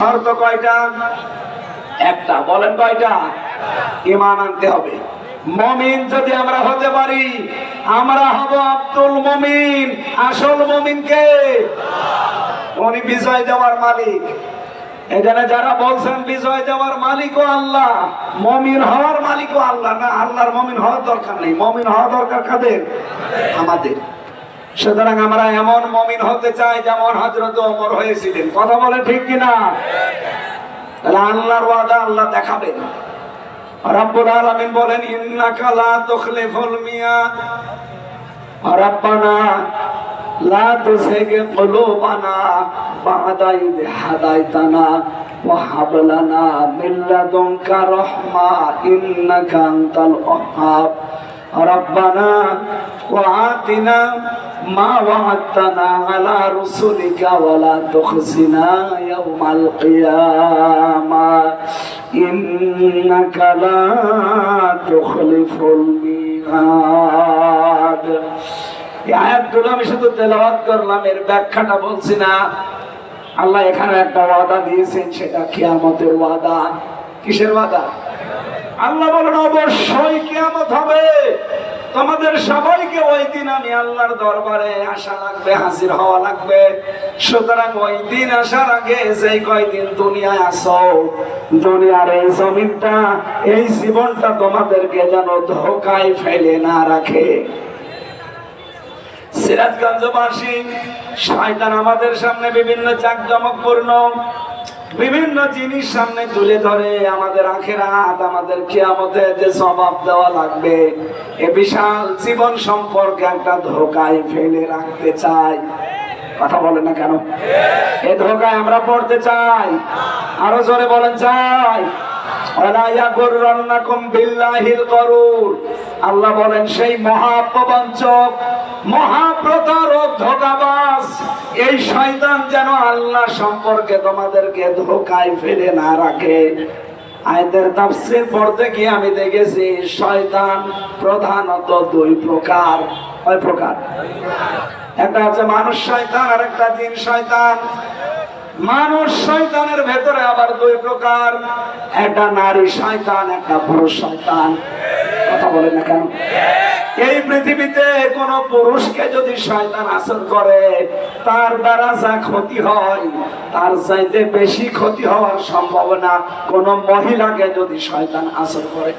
শর্ত কয়টা? একটা। বলেন কয়টা? ইমান আনতে হবে। মমিন যদি আমরা হতে পারি, আমরা হব আব্দুল মমিন। আসল মমিনকে উনি বিজয় দেওয়ার মালিক। এখানে যারা বলছেন বিজয় দেওয়ার মালিকও আল্লাহ, মমিন হওয়ার মালিকও আল্লাহ না, আল্লাহর মমিন হওয়ার দরকার নেই। মমিন হওয়া দরকার কাদের? আমাদের। সুতরাং আমরা এমন মমিন হতে চাই যেমন হজরত অমর হয়েছিলেন। কথা বলে ঠিক কিনা? আল্লাহর ওয়াদা আল্লাহ দেখাবেন। রব্বুল আলামিন বলেন, ইন্নাকা লা তুখলিফুল মিয়াদ রব্বানা, লা তুসিগি কুলুবানা বা'দা ইদ হাদাইতানা ওয়া হাব লানা মিন লাদুনকা রাহমা ইন্নাকা আনতাল ওয়াহ্হাব রব্বানা, ওয়া আতিনা ما وعدتنا على رسلك ولا تخزنا يوم القيامة إنك لا تخلف الميعاد এই আয়াতগুলো আমি শুধু তেলাওয়াত করলাম এর ব্যাখ্যাটা বলছি না আল্লাহ এখানে একটা ওয়াদা দিয়েছেন সেটা কিয়ামতের ওয়াদা কিসের ওয়াদা আল্লাহ বলেন অবশ্যই কিয়ামত হবে তোমাদের সবাইকে ওই দিন আমি আল্লাহর দরবারে আসা লাগবে, হাজির হওয়া লাগবে। সুতরাং ওই দিন আসার আগে যে কয়দিন দুনিয়ায় আসো, দুনিয়ার এই জমিনটা, এই জীবনটা তোমাদেরকে যেন ধোকায় ফেলে না রাখে। সিরাজগঞ্জবাসী, শয়তান আমাদের সামনে বিভিন্ন জাকজমকপূর্ণ বিভিন্ন জিনিস সামনে তুলে ধরে আমাদের আখেরাত, আমাদের খেয়ামতে যে জবাব দেওয়া লাগবে, এ বিশাল জীবন সম্পর্কে একটা ধোকায় ফেলে রাখতে চাই। কথা বলেন না কেন? এ ধোকায় আমরা পড়তে চাই। আরও জোরে বলেন, চাই। আল্লাহ বলেন, সেই মহাপ্রবঞ্চক মহাপ্রতারক ধোকাবাজ এই শয়তান যেন আল্লাহ সম্পর্কে তোমাদেরকে ধোকায় ফেলে না রাখে। আয়দের তাফসীর পড়তে গিয়ে আমি দেখেছি, শয়তান প্রধানত দুই প্রকার। কয় প্রকার? একটা হচ্ছে মানুষ শয়তান আর একটা জিন শয়তান। মানুষ শয়তানের ভেতরে আবার দুই প্রকার, একটা নারী শয়তান, একটা পুরুষ শয়তান। কথা বলে না কেন? এই পৃথিবীতে কোন পুরুষকে যদি শয়তান আসর করে, তার দ্বারা যা ক্ষতি হয়, তার চাইতে বেশি ক্ষতি হওয়ার সম্ভাবনা কোন মহিলাকে যদি শয়তান আসর করে।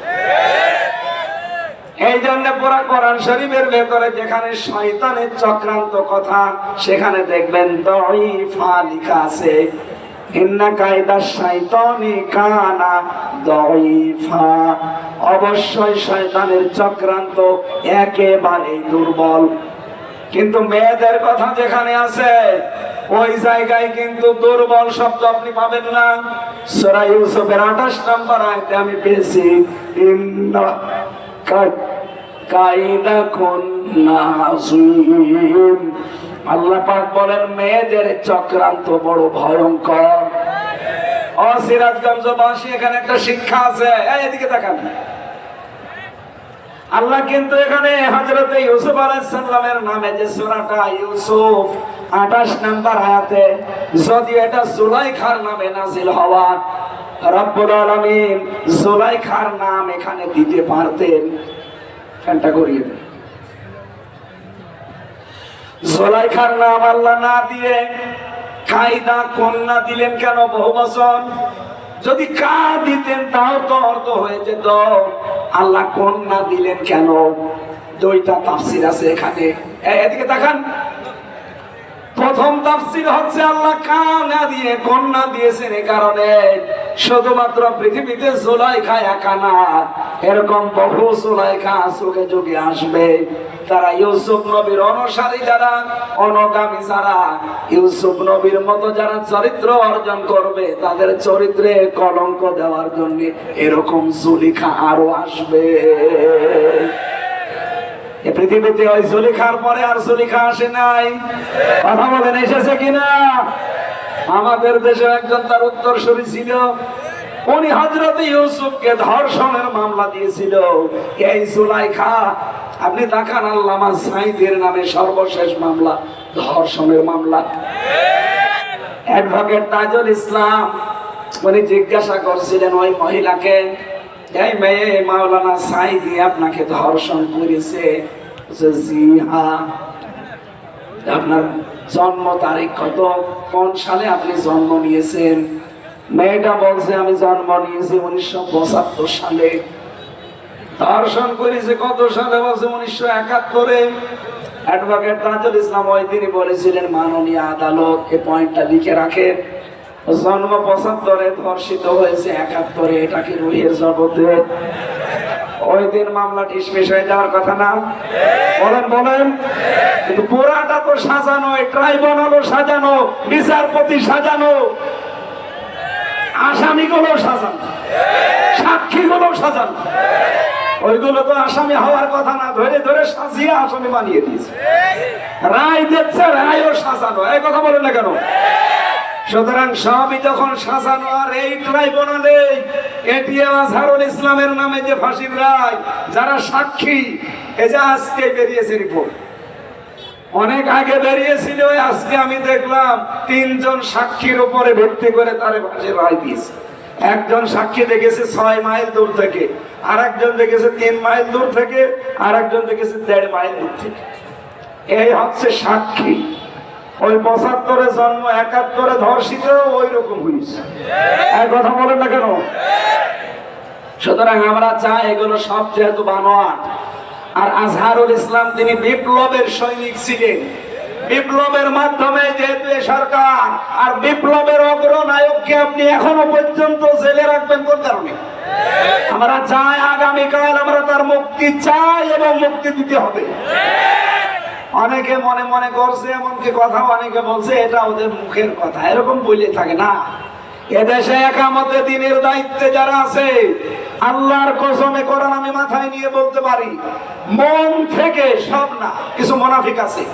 এই জন্য পুরা কোরআন শরীফের ভেতরে যেখানে শয়তানের চক্রান্ত কথা, সেখানে দেখবেন দইফা লেখা আছে ইন্না কায়দা শয়তানি কানা দইফা অবশ্যই শয়তানের চক্রান্ত একেবারে দুর্বল। কিন্তু মেয়েদের কথা যেখানে আছে, ওই জায়গায় কিন্তু দুর্বল শব্দ আপনি পাবেন না। সূরা ইউসুফের 28 নম্বর আয়াতে আমি পেয়েছি আল্লাহ পাক বলেন, মেয়েদের চক্রান্ত বড় ভয়ঙ্কর। ও সিরাজগঞ্জবাসী এখানে একটা শিক্ষা আছে। এদিকে তাকান। আল্লাহ কিন্তু এখানে হযরতে ইউসুফ আলাইহিস নামে যে সূরাটা ইউসুফ 28 নাম্বার আয়াতে যদি এটা জুলাইখার নামে নাজিল হওয়া, রব্বুল আলামিন জুলাইখার নাম এখানে দিতে পারতেন। ফ্যানটা করিয়ে দেন। জুলাইখার নাম আল্লাহ না দিয়ে কায়দা কন্যা দিলেন কেন বহু বছর যদি কা দিতেন, তাও তো অর্থ হয়ে যেত। আল্লাহ কন্যা দিলেন কেন? দইটা তাফসির আছে এখানে। এদিকে দেখান প্রথম তাফসির হচ্ছে আল্লাহ কানা দিয়ে, কন্যা দিয়েছেন এই কারণে। শুধুমাত্র পৃথিবীতে জুলাইখা একা না এরকম বহু জুলাইখা যুগে যুগে আসবে। তারা ইউসুফ নবীর অনুসারী যারা, অনগামী যারা, ইউসুফ নবীর মতো যারা চরিত্র অর্জন করবে, তাদের চরিত্রে কলঙ্ক দেওয়ার জন্য এরকম জুলিখা আরও আসবে। পৃথিবীতে ওই জুলিখার পরে আর জুলিখা আসে নাই। কথা বলেন, এসেছে কিনা? আমাদের দেশে একজন তার উত্তর উত্তরসূরি ছিল। উনি হজরত ইউসুফকে ধর্ষণের মামলা দিয়েছিল। এই জুলাইখা, আপনি দেখান আল্লামা সাইদের নামে সর্বশেষ মামলা, ধর্ষণের মামলা। অ্যাডভোকেট তাজুল ইসলাম, উনি জিজ্ঞাসা করছিলেন ওই মহিলাকে এই মেয়ে মাওলানা সাইদি আপনাকে ধর্ষণ করেছে। আপনার জন্ম তারিখ কত? কোন সালে আপনি জন্ম নিয়েছেন? মেয়েটা বলছে, আমি জন্ম নিয়েছি উনিশশো পঁচাত্তর সালে। ধর্ষণ করেছে কত সালে বলছে? উনিশশো একাত্তরে। অ্যাডভোকেট তাজুল ইসলাম ওই তিনি বলেছিলেন, মাননীয় আদালত এই পয়েন্টটা লিখে রাখেন। জন্ম পঁচাত্তরে ধর্ষিত হয়েছে একাত্তরে, এটা কি রুহের জগতে? ওই দিন মামলা ডিসমিস হয়ে যাওয়ার কথা না? বলেন বলেন। কিন্তু পুরাটা তো সাজানো ট্রাইব্যুনালও সাজানো, বিচারপতি সাজানো। আসামিগুলো সাজানো। সাক্ষীগুলো সাজানো। ওইগুলো তো আসামি হওয়ার কথা না, ধরে ধরে সাজিয়ে আসামি বানিয়ে দিয়েছে। রায় দিচ্ছে, রায়ও সাজানো। এই কথা বলেন না কেন? সুতরাং সবই যখন সাজানো, আর এই ট্রাইব্যুনালে এটিএম আজহারুল ইসলামের নামে যে ফাঁসির রায়, যারা সাক্ষী, এই যে আজকে বেরিয়েছে রিপোর্ট অনেক আগে বেরিয়েছিল আজকে আমি দেখলাম তিনজন সাক্ষীর উপরে ভিত্তি করে তার ফাঁসির রায় দিয়েছে। একজন সাক্ষী দেখেছে ছয় মাইল দূর থেকে আর একজন দেখেছে তিন মাইল দূর থেকে আর একজন দেখেছে দেড় মাইল দূর থেকে। এই হচ্ছে সাক্ষী। ওই পঁচাত্তরে জন্ম একাত্তরে ধর্ষিত ওই রকম হয়েছে এক কথা বলেন না কেন? সুতরাং আমরা চাই এগুলো সব যেহেতু বানোয়াট। আর আজহারুল ইসলাম তিনি বিপ্লবের সৈনিক ছিলেন। বিপ্লবের মাধ্যমে যেহেতু সরকার, আর বিপ্লবের অগ্রনায়ককে আপনি এখনও পর্যন্ত জেলে রাখবেন কোন কারণে? আমরা চাই আগামীকাল আমরা তার মুক্তি চাই এবং মুক্তি দিতে হবে। অনেকে মনে মনে করছে, এমনকি কথা অনেকে বলছে, এটা ওদের মুখের কথা। এরকম বলে থাকে না। এদেশে একামতে দিনের দায়িত্বে যারা আছে, আল্লাহর কসমে কোরআন আমি মাথায় নিয়ে বলতে পারি, মন থেকে সব না, কিছু মুনাফিক আছে।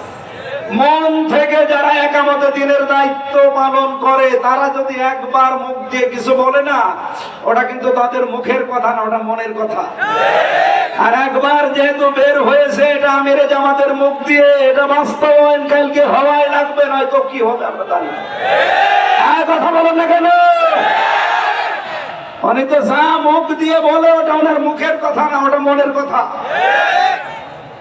মন থেকে যারা একামতে দিনের দায়িত্ব পালন করে, তারা যদি একবার মুখ দিয়ে কিছু বলে না, ওটা কিন্তু তাদের মুখের কথা না, ওটা মনের কথা। আর একবার যেহেতু বের হয়েছে, এটা আমিরে জামাতের মুখ দিয়ে, এটা বাস্তবায়ন কালকে হওয়ায় লাগবে, নয়তো কি হবে আমরা আর কথা বলেন না কেন? অনেক যা মুখ দিয়ে বলে, ওটা ওনার মুখের কথা না, ওটা মনের কথা।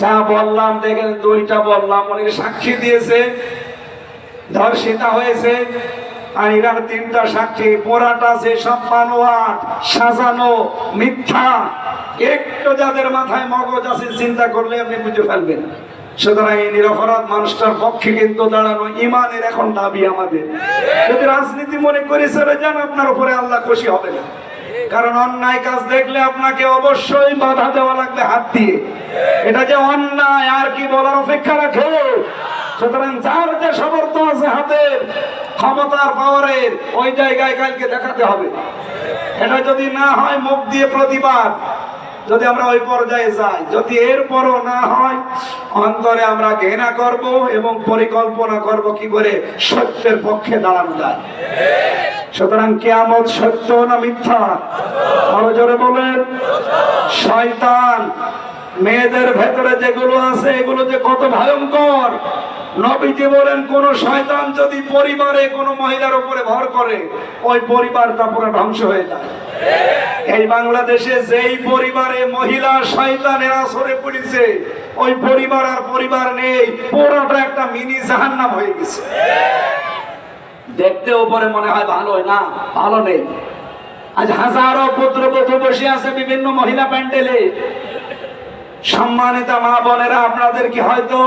যা বললাম দেখেন, দুইটা বললাম উনি সাক্ষী দিয়েছে, ধর্ষিতা হয়েছে, আর এরার তিনটা সাক্ষী পোড়াটা আছে, সব বানোয়াট সাজানো, মিথ্যা। একটু যাদের মাথায় মগজ আছে, চিন্তা করলে আপনি বুঝে ফেলবেন। সুতরাং এই নিরপরাধ মানুষটার পক্ষে কিন্তু দাঁড়ানো ইমানের এখন দাবি আমাদের। যদি রাজনীতি মনে করে চলে যান আপনার উপরে আল্লাহ খুশি হবে না। কারণ অন্যায় কাজ দেখলে আপনাকে অবশ্যই বাধা দেওয়া লাগবে হাত দিয়ে। এটা যে অন্যায়, আর কি বলার অপেক্ষা রাখে? সুতরাং যার যে সমর্থ আছে হাতের ক্ষমতার পাওয়ারের, ওই জায়গায় কালকে দেখাতে হবে। এটা যদি না হয়, মুখ দিয়ে প্রতিবাদ। যদি আমরা ওই পর্যায়ে যাই, যদি এরপরও না হয়, অন্তরে আমরা ঘৃণা করব এবং পরিকল্পনা করব কি করে সত্যের পক্ষে দাঁড়ানো যায়। সুতরাং কেয়ামত সত্য না মিথ্যা? আরও জোরে বলেন। শয়তান, মেয়েদের ভেতরে যেগুলো আছে, এগুলো যে কত ভয়ঙ্কর। নবীজি বলেন, কোন শয়তান যদি পরিবারে কোনো মহিলার উপরে ভর করে, ওই পরিবারটা পুরো ধ্বংস হয়ে যায়। এই বাংলাদেশে যেই পরিবারে মহিলা শয়তানের আসরে পড়েছে, ওই পরিবার আর পরিবার নেই, পুরোটা একটা মিনি জাহান্নাম হয়ে গেছে। দেখতে উপরে মনে হয় ভালো না, ভালো নেই। আজ হাজারো পুত্রবধূ বসে আছে বিভিন্ন মহিলা প্যান্ডেলে। সম্মানিত মা বোনেরা, আপনাদের কি হয়তো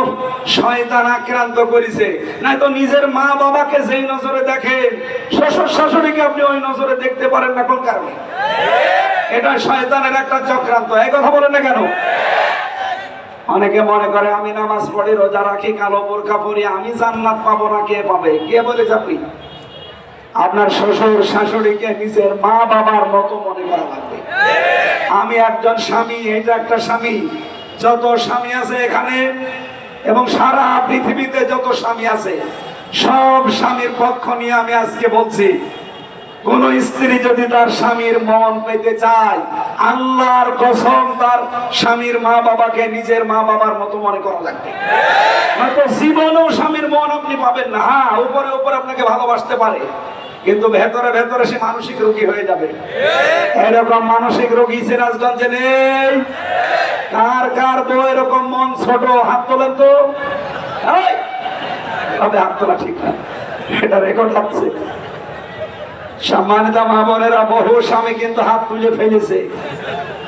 শয়তান আক্রান্ত করেছে? নাই তো নিজের মা বাবাকে যেই নজরে দেখেন, শ্বশুর শাশুড়িকে আপনি ওই নজরে দেখতে পারেন না কোন কারণে? এটা শয়তানের একটা চক্রান্ত। এই কথা বলেন না কেন? অনেকে মনে করে, আমি নামাজ পড়ি, রোজা রাখি, কালো বোরখা পরি, আমি জান্নাত পাবো না, কে পাবে? কে বলেছে আপনি আপনার শ্বশুর শাশুড়িকে নিজের মা বাবার মতো মনে করা লাগবে। আমি একজন স্বামী, এটা একটা স্বামী। যত স্বামী আছে এখানে, এবং সারা পৃথিবীতে যত স্বামী আছে, সব স্বামীর পক্ষ নিয়ে আমি আজকে বলছি কোন স্ত্রী যদি তার স্বামীর মন পেতে চায়, আল্লাহর কসম তার স্বামীর মা বাবাকে নিজের মা বাবার মতো মনে করা লাগবে। নয়তো জীবনেও স্বামীর মন আপনি পাবেন না। হ্যাঁ উপরে উপরে আপনাকে ভালোবাসতে পারে, কিন্তু ভেতরে ভেতরে সে মানসিক রোগী হয়ে যাবে। এরকম মানসিক রোগী সিরাজগঞ্জে নেই। কার কার বউ এরকম মন ছোট, হাত তোলেন তো। হাত তোলা ঠিক না। এটা রেকর্ড হচ্ছে সম্মানিত মা বোনেরা, বহু স্বামী কিন্তু হাত তুলে ফেলেছে।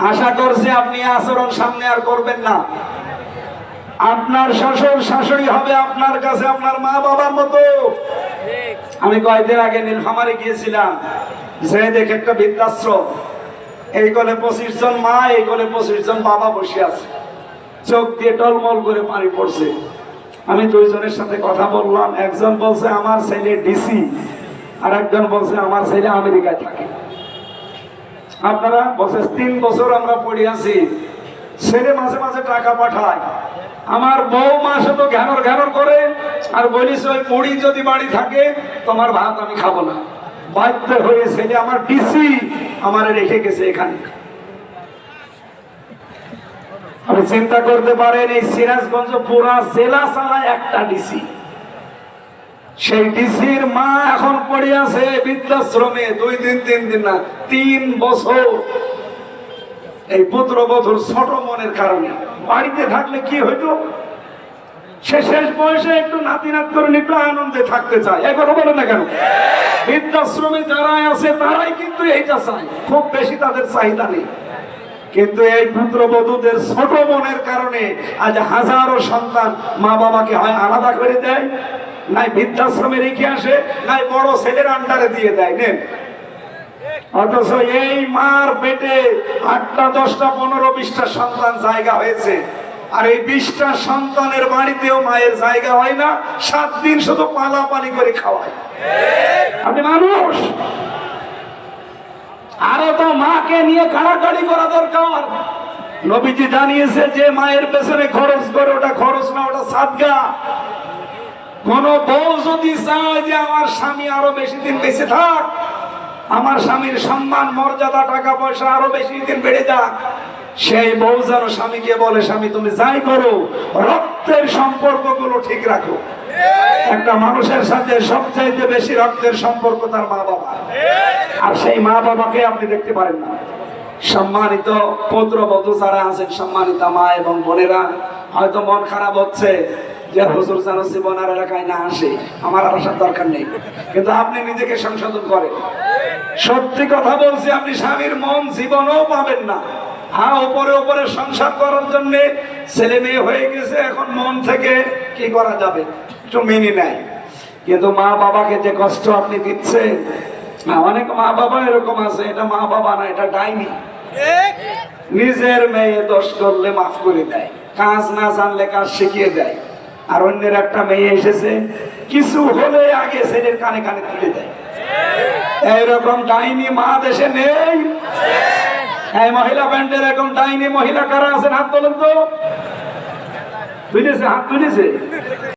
আশা করছি আপনি আচরণ সামনে আর করবেন না। আপনার শ্বশুর শাশুড়ি হবে আপনার কাছে, আপনার মা বাবার মতো। আমি কয়েকদিন আগে নীলফামারে গিয়েছিলাম যে দেখে একটা বৃদ্ধাশ্রম। এই কোলে পঁচিশ জন মা, এই কোলে পঁচিশ জন বাবা বসে আছে। চোখ দিয়ে টলমল করে পানি পড়ছে। আমি দুইজনের সাথে কথা বললাম, একজন বলছে, আমার ছেলে ডিসি। আর একজন বলছে, আমার ছেলে আমেরিকায় থাকে। আপনারা বলছে, তিন বছর আমরা পড়ে আছি। ছেলে মাঝে মাঝে টাকা পাঠায়। আমার বউ মাসে তো ঘ্যানর ঘ্যানর করে। আর বলিস, ওই মুড়ি যদি বাড়ি থাকে, তোমার ভাত আমি খাব না। বাধ্য হয়ে ছেলে আমার ডিসি আমার রেখে গেছে এখানে। আপনি চিন্তা করতে পারেন, এই সিরাজগঞ্জ পুরা জেলা ছাড়া একটা ডিসি সেই ডিসির মা এখন পড়ে আছে বৃদ্ধাশ্রমে, দুই দিন, তিন দিন না, তিন বছর। এই পুত্রবধূর ছোট মনের কারণে। বাড়িতে থাকলে কি হইতো? সে শেষ বয়সে একটু নাতি নাত করে একটু আনন্দে থাকতে চায়। এই কথা বলে না কেন? বৃদ্ধাশ্রমে যারা আছে, তারাই কিন্তু এইটা চায়। খুব বেশি তাদের চাহিদা নেই। কিন্তু এই পুত্রবধূদের ছোট মনের কারণে আজ হাজারো সন্তান মা বাবাকে হয় আলাদা করে দেয়। নাই বৃদ্ধাশ্রমে রেখে আসে, নাই বড় ছেলের আন্ডারে দিয়ে দেয়, নেন। অথচ এই মার পেটে আটটা, দশটা, পনেরো, বিশটা সন্তান জায়গা হয়েছে। আর এই বিশটা সন্তানের বাড়িতেও মায়ের জায়গা হয় না, সাত দিন শুধু পালাপালি করে খাওয়ায়। আপনি মানুষ! আরও তো মাকে নিয়ে কাড়াকাড়ি করা দরকার। নবীজি জানিয়েছে যে মায়ের পেছনে খরচ করে, ওটা খরচ না, ওটা সাদগা। কোন বউ যদি চায় যে আমার স্বামী আরও বেশি দিন বেঁচে থাক, আমার স্বামীর সম্মান, মর্যাদা, টাকা পয়সা আরও বেশি দিন বেড়ে যাক, সেই বউ যেন স্বামীকে বলে, স্বামী, তুমি যাই করো, রক্তের সম্পর্কগুলো ঠিক রাখো। একটা মানুষের সাথে সবচাইতে বেশি রক্তের সম্পর্ক তার মা বাবা আর সেই মা বাবাকে আপনি দেখতে পারেন না। সম্মানিত পুত্রবধূ যারা আছেন, সম্মানিত মা এবং বোনেরা, হয়তো মন খারাপ হচ্ছে যে হুজুর যেন জীবনার এলাকায় না আসে আমার আসার দরকার নেই। কিন্তু আপনি নিজেকে সংশোধন করেন। সত্যি কথা বলছি আপনি স্বামীর মন জীবনও পাবেন না। হ্যাঁ উপরে উপরে সংসার করার জন্য ছেলে মেয়ে হয়ে গেছে এখন মন থেকে কি করা যাবে? একটু মেনে নেয়। কিন্তু মা বাবাকে যে কষ্ট আপনি দিচ্ছেন হ্যাঁ, অনেক মা বাবা এরকম আছে এটা মা বাবা না এটা ডাইনি। নিজের মেয়ে দোষ করলে মাফ করে দেয়। কাজ না জানলে কাজ শিখিয়ে দেয়। আর অন্যের একটা মেয়ে এসেছে, কিছু হলে আগে ছেলের কানে কানে তুলে দেয়। এইরকম ডাইনি মা দেশে নেই। এই মহিলা ব্যান্ডের এরকম ডাইনি মহিলা কারা আছেন হাত তোলেন তো? তুলেছে, হাত তুলেছে?